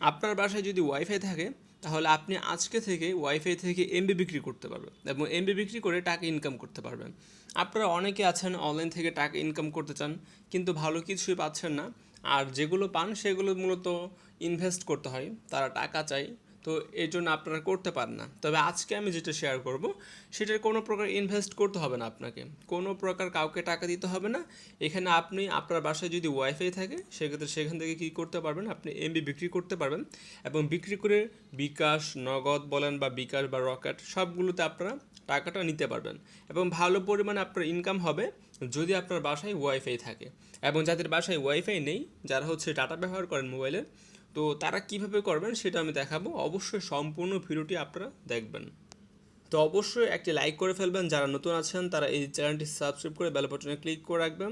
আপনার বাসায় যদি ওয়াইফাই থাকে, তাহলে আপনি আজকে থেকে ওয়াইফাই থেকে এমবি বিক্রি করতে পারবেন এবং এমবি বিক্রি করে টাকা ইনকাম করতে পারবেন। আপনারা অনেকে আছেন অনলাইন থেকে টাকা ইনকাম করতে চান, কিন্তু ভালো কিছুই পাচ্ছেন না। আর যেগুলো পান, সেগুলো মূলত ইনভেস্ট করতে হয়। তারা টাকা চায়। তো এই জন্য আপনারা করতে পারেন না। তবে আজকে আমি যেটা শেয়ার করব, সেটার কোনো প্রকার ইনভেস্ট করতে হবে না আপনাকে। কোনো প্রকার কাউকে টাকা দিতে হবে না। এখানে আপনি, আপনার বাসায় যদি ওয়াইফাই থাকে, সেক্ষেত্রে সেখান থেকে কী করতে পারবেন? আপনি এমবি বিক্রি করতে পারবেন এবং বিক্রি করে বিকাশ, নগদ বলেন বা বিকাশ বা রকেট, সবগুলোতে আপনারা টাকাটা নিতে পারবেন এবং ভালো পরিমাণে আপনার ইনকাম হবে যদি আপনার বাসায় ওয়াইফাই থাকে। এবং যাদের বাসায় ওয়াইফাই নেই, যারা হচ্ছে ডাটা ব্যবহার করেন মোবাইলে তো তারা কীভাবে করবেন সেটা আমি দেখাবো। অবশ্যই সম্পূর্ণ ভিডিওটি আপনারা দেখবেন। তো অবশ্যই একটি লাইক করে ফেলবেন। যারা নতুন আছেন, তারা এই চ্যানেলটি সাবস্ক্রাইব করে বেল বাটনে ক্লিক করে রাখবেন।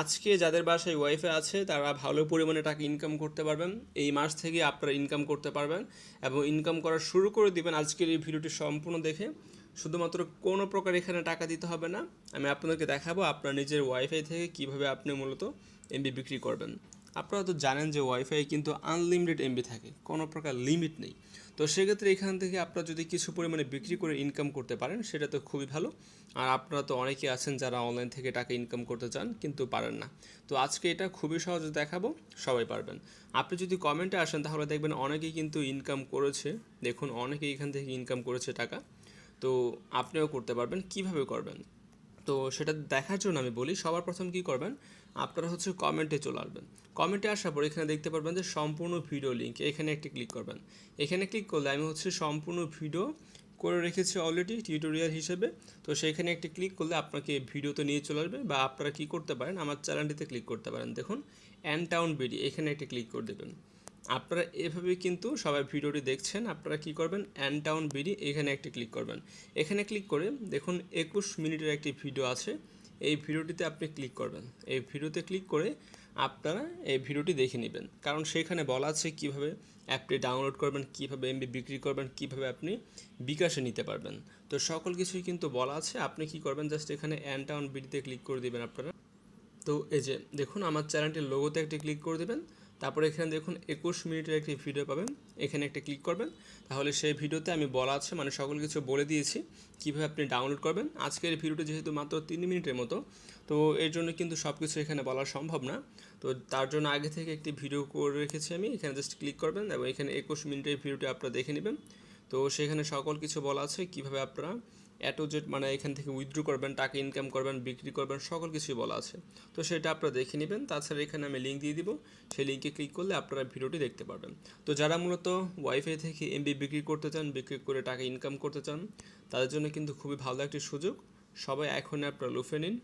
আজকে যাদের বাসায় ওয়াইফাই আছে, তারা ভালো পরিমাণে টাকা ইনকাম করতে পারবেন। এই মাস থেকে আপনারা ইনকাম করতে পারবেন এবং ইনকাম করা শুরু করে দিবেন আজকের এই ভিডিওটি সম্পূর্ণ দেখে। শুধুমাত্র কোনো প্রকার এখানে টাকা দিতে হবে না। আমি আপনাদেরকে দেখাবো আপনার নিজের ওয়াইফাই থেকে কীভাবে আপনি মূলত এমবি বিক্রি করবেন। আপনারা তো জানেন যে ওয়াইফাই কিন্তু আনলিমিটেড এমবি থাকে, কোনো প্রকার লিমিট নেই। তো সেক্ষেত্রে এখান থেকে আপনারা যদি কিছু পরিমাণে বিক্রি করে ইনকাম করতে পারেন, সেটা তো খুবই ভালো। আর আপনারা তো অনেকে আছেন যারা অনলাইন থেকে টাকা ইনকাম করতে চান, কিন্তু পারেন না। তো আজকে এটা খুবই সহজে দেখাবো, সবাই পারবেন। আপনি যদি কমেন্টে আসেন, তাহলে দেখবেন অনেকেই কিন্তু ইনকাম করেছে। দেখুন, অনেকেই এখান থেকে ইনকাম করেছে টাকা। তো আপনিও করতে পারবেন, কীভাবে করবেন? তো সেটা দেখার জন্য আমি বলি, সবার প্রথম কি করবেন, আপনারা হচ্ছে কমেন্টে চলে আসবেন। কমেন্টে আসার পর এখানে দেখতে পারবেন যে সম্পূর্ণ ভিডিও লিঙ্ক এখানে একটি ক্লিক করবেন। এখানে ক্লিক করলে আমি হচ্ছে সম্পূর্ণ ভিডিও করে রেখেছি অলরেডি টিউটোরিয়াল হিসেবে। তো সেখানে একটি ক্লিক করলে আপনাকে ভিডিওতে নিয়ে চলে আসবে বা আপনারা কী করতে পারেন, আমার চ্যানেলটিতে ক্লিক করতে পারেন। দেখুন অ্যান টাউন বিডি এখানে একটি ক্লিক করে দেবেন। আপনারা এভাবে কিন্তু সবাই ভিডিওটি দেখছেন, আপনারা কি করবেন? অ্যান্ড টাউন বিডি এখানে একটি ক্লিক করবেন। এখানে ক্লিক করে দেখুন একুশ মিনিটের একটি ভিডিও আছে, এই ভিডিওটিতে আপনি ক্লিক করবেন। এই ভিডিওতে ক্লিক করে আপনারা এই ভিডিওটি দেখে নেবেন। কারণ সেখানে বলা আছে কীভাবে অ্যাপটি ডাউনলোড করবেন, কীভাবে এমবি বিক্রি করবেন, কীভাবে আপনি বিকাশে নিতে পারবেন। তো সকল কিছুই কিন্তু বলা আছে, আপনি কি করবেন? জাস্ট এখানে অ্যান্ড টাউন বিডিতে ক্লিক করে দিবেন আপনারা। তো এই যে দেখুন, আমার চ্যানেলটির লোগোতে একটি ক্লিক করে দেবেন। তারপরে এখানে দেখুন একুশ মিনিটের একটি ভিডিও পাবেন। এখানে একটা ক্লিক করবেন। তাহলে সেই ভিডিওতে আমি বলা আছে মানে সকল কিছু বলে দিয়েছি, কীভাবে আপনি ডাউনলোড করবেন। আজকের ভিডিওটি যেহেতু মাত্র তিন মিনিটের মতো, তো এর জন্য কিন্তু সব কিছু এখানে বলা সম্ভব না। তো তার জন্য আগে থেকে একটি ভিডিও করে রেখেছি আমি। এখানে জাস্ট ক্লিক করবেন এবং এখানে একুশ মিনিটের ভিডিওটি আপনারা দেখে নেবেন। তো সেখানে সকল কিছু বলা আছে, কীভাবে আপনারা অ্যাটো জেড মানে এখান থেকে উইথড্র করবেন, টাকা ইনকাম করবেন, বিক্রি করবেন, সকল কিছুই বলা আছে। তো সেটা আপনারা দেখে নেবেন, তাছাড়া এখানে আমি লিঙ্ক দিয়ে দিব, সেই লিঙ্কে ক্লিক করলে আপনারা ভিডিওটি দেখতে পারবেন। তো যারা মূলত ওয়াইফাই থেকে এমবি বিক্রি করতে চান, বিক্রি করে টাকা ইনকাম করতে চান, তাদের জন্য কিন্তু খুবই ভালো একটি সুযোগ। সবাই এখন আপনারা লুফে নিন।